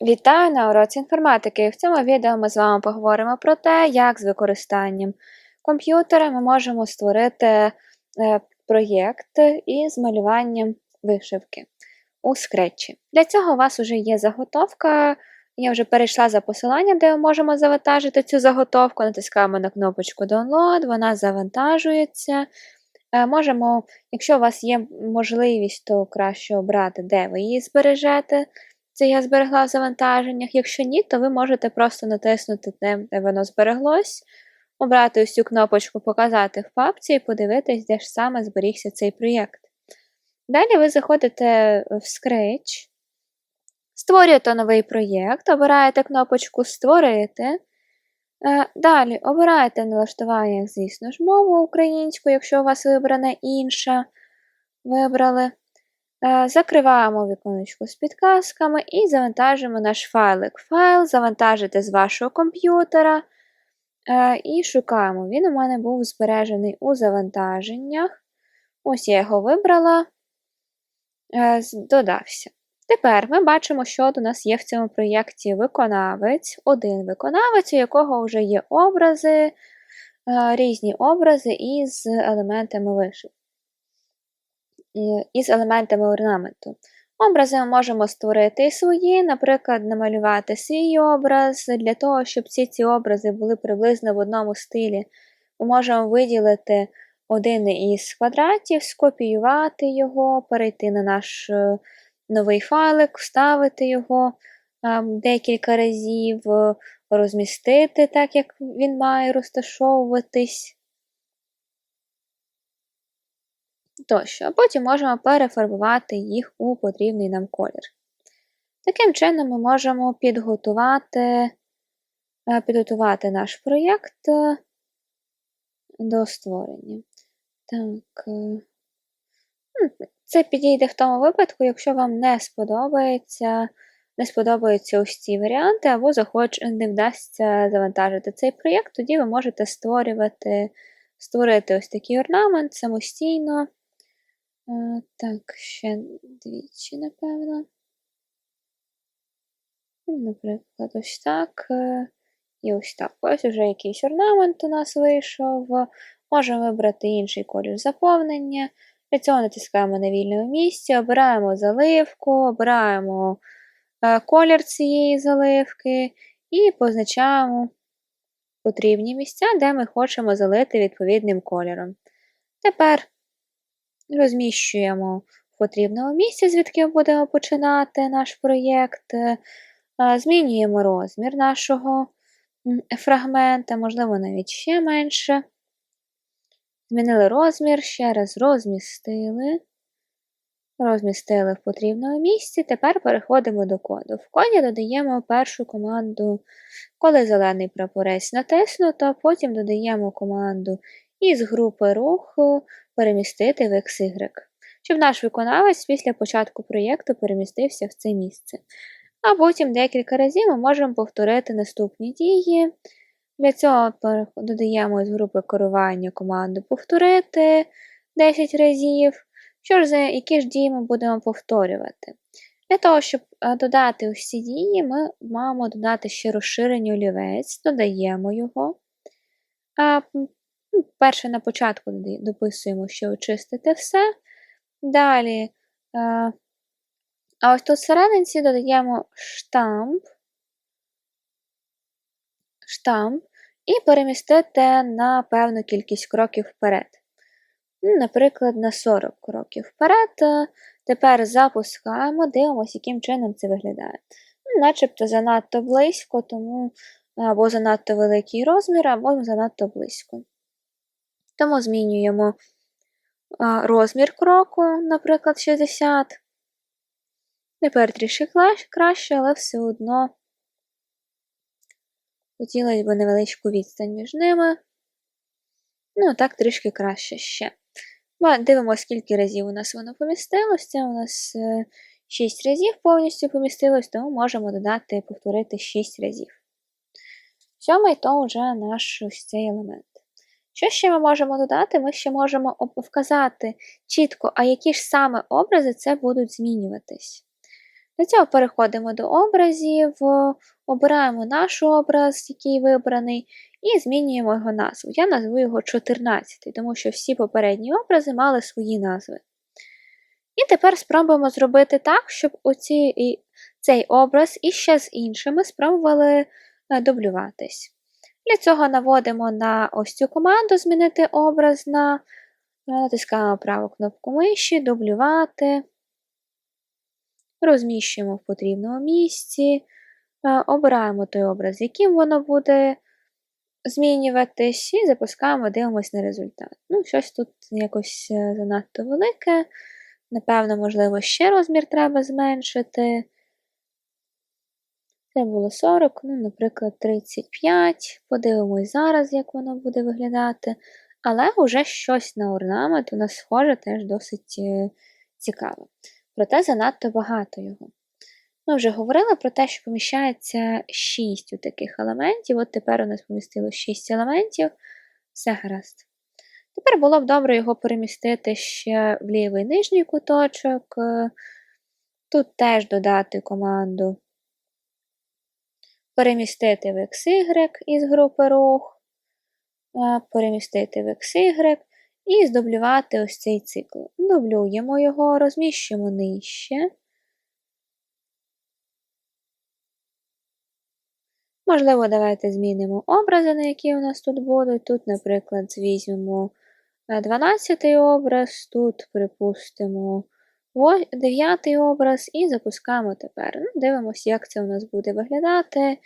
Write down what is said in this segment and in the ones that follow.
Вітаю на уроці інформатики. В цьому відео ми з вами поговоримо про те, як з використанням комп'ютера ми можемо створити е, проєкт із малюванням вишивки у Scratch. Для цього у вас вже є заготовка. Я вже перейшла за посиланням, де ми можемо завантажити цю заготовку. Натискаємо на кнопочку Download, вона завантажується. Е, Можемо, якщо у вас є можливість, то краще обрати, де ви її збережете. Це я зберегла в завантаженнях. Якщо ні, то ви можете просто натиснути те, де воно збереглось, обрати цю кнопочку Показати в папці і подивитись, де ж саме зберігся цей проєкт. Далі ви заходите в Scratch, створюєте новий проєкт, обираєте кнопочку Створити. Е, Далі обираєте в налаштуваннях, звісно ж, мову українську, якщо у вас вибрана інша. Вибрали. Е, Закриваємо віконечко з підказками і завантажуємо наш файлик. Файл завантажите з вашого комп'ютера е, і шукаємо. Він у мене був збережений у завантаженнях. Ось я його вибрала, е, додався. Тепер ми бачимо, що у нас є в цьому проєкті виконавець, один виконавець, у якого вже є образи, різні образи із елементами вишивки із елементами орнаменту. Образи ми можемо створити і свої, наприклад, намалювати свій образ. Для того, щоб всі ці образи були приблизно в одному стилі, ми можемо виділити один із квадратів, скопіювати його, перейти на наш е, новий файлик, вставити його е, декілька разів, розмістити так, як він має розташовуватись. Тощо, а потім можемо перефарбувати їх у потрібний нам колір. Таким чином ми можемо підготувати, е, підготувати наш проєкт е, до створення. Так, е, це підійде в тому випадку, якщо вам не сподобається, не сподобаються ось ці варіанти, або захоч не вдасться завантажити цей проєкт, тоді ви можете створювати, створити ось такий орнамент самостійно. Е, Так, ще двічі, напевно. Ну, Наприклад, ось так. е, І ось так. Ось вже якийсь орнамент у нас вийшов. Можемо вибрати інший колір заповнення. Для цього натискаємо на вільному місці, обираємо заливку, обираємо е, колір цієї заливки і позначаємо потрібні місця, де ми хочемо залити відповідним кольором. Тепер розміщуємо в потрібному місці, звідки будемо починати наш проєкт, е, змінюємо розмір нашого фрагмента, можливо, навіть ще менше. Змінили розмір, ще раз розмістили. Розмістили в потрібному місці. Тепер переходимо до коду. В коді додаємо першу команду, коли зелений прапорець натиснуто, потім додаємо команду із групи руху перемістити в XY, щоб наш виконавець після початку проєкту перемістився в це місце. А потім декілька разів ми можемо повторити наступні дії. Для цього додаємо з групи керування команду повторити 10 разів. Що ж за які ж дії ми будемо повторювати? Для того, щоб е, додати усі дії, ми маємо додати ще розширення олівець, додаємо його. Ну, перше на початку дописуємо, що очистити все. Далі, е, а ось тут всерединці додаємо штамп, штамп і перемістити на певну кількість кроків вперед. Ну, Наприклад, на 40 кроків вперед. Е, Тепер запускаємо, дивимося, яким чином це виглядає. Ну, Начебто занадто близько, тому або занадто великий розмір, або занадто близько. Тому змінюємо розмір кроку, наприклад, 60. Тепер трішки краще, але все одно хотілося б невеличку відстань між ними. Ну, так трішки краще ще. Дивимося, скільки разів у нас воно помістилось. Це у нас 6 разів повністю помістилось, тому можемо додати повторити 6 разів. Сьомий то вже наш ось цей елемент. Що ще ми можемо додати? Ми ще можемо вказати чітко, а які ж саме образи це будуть змінюватись. Для цього переходимо до образів, обираємо наш образ, який вибраний, і змінюємо його назву. Я назву його 14, тому що всі попередні образи мали свої назви. І тепер спробуємо зробити так, щоб оці, цей образ іще з іншими спробували е, дублюватись. Для цього наводимо на ось цю команду Змінити образ на натискаємо праву кнопку миші, дублювати, розміщуємо в потрібному місці, е, обираємо той образ, яким воно буде змінюватись, і запускаємо, дивимося на результат. Ну, щось тут якось е, занадто велике. Напевно, можливо, ще розмір треба зменшити. Це було 40, ну, наприклад, 35. Подивимось зараз, як воно буде виглядати. Але вже щось на орнамент у нас схоже теж досить е, цікаве. Проте занадто багато його. Ми вже говорили про те, що поміщається 6 у таких елементів. От тепер у нас помістило 6 елементів. Все гаразд. Тепер було б добре його перемістити ще в лівий нижній куточок. Е, тут теж додати команду перемістити в XY із групи рух, е, перемістити в XY і здублювати ось цей цикл. Дублюємо його, розміщуємо нижче. Можливо, давайте змінимо образи, на які у нас тут будуть. Тут, наприклад, візьмемо 12 образ, тут припустимо дев'ятий образ і запускаємо тепер. Ну, Дивимося, як це у нас буде виглядати.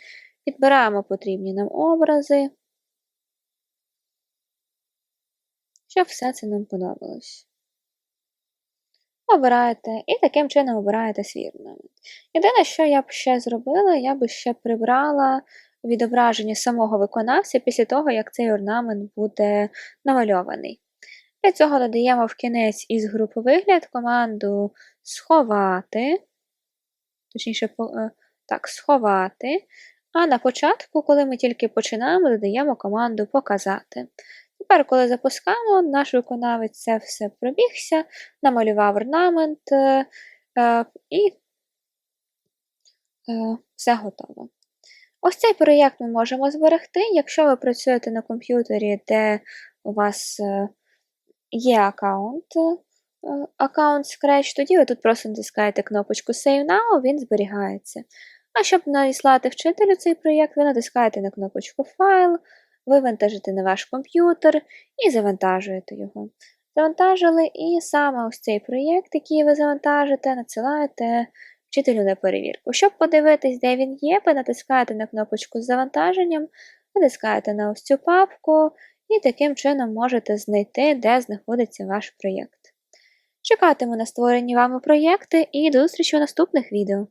Підбираємо потрібні нам образи, щоб все це нам подобалось. Обираєте і таким чином обираєте свій орнамент. Єдине, що я б ще зробила, я б ще прибрала відображення самого виконавця після того, як цей орнамент буде намальований. Для цього додаємо в кінець із групи вигляд команду сховати, точніше, е, так, сховати. А на початку, коли ми тільки починаємо, додаємо команду показати. Тепер, коли запускаємо, наш виконавець це все пробігся, намалював орнамент е, е, і все готово. Ось цей проєкт ми можемо зберегти. Якщо ви працюєте на комп'ютері, де у вас є аккаунт, е, аккаунт Scratch, тоді ви тут просто натискаєте кнопочку Save Now, він зберігається. А щоб надіслати вчителю цей проєкт, ви натискаєте на кнопочку Файл, вивантажите на ваш комп'ютер і завантажуєте його. Завантажили, і саме ось цей проєкт, який ви завантажите, надсилаєте вчителю на перевірку. Щоб подивитись, де він є, ви натискаєте на кнопочку з завантаженням, натискаєте на ось цю папку і таким чином можете знайти, де знаходиться ваш проєкт. Чекатиму на створені вами проєкти і до зустрічі у наступних відео!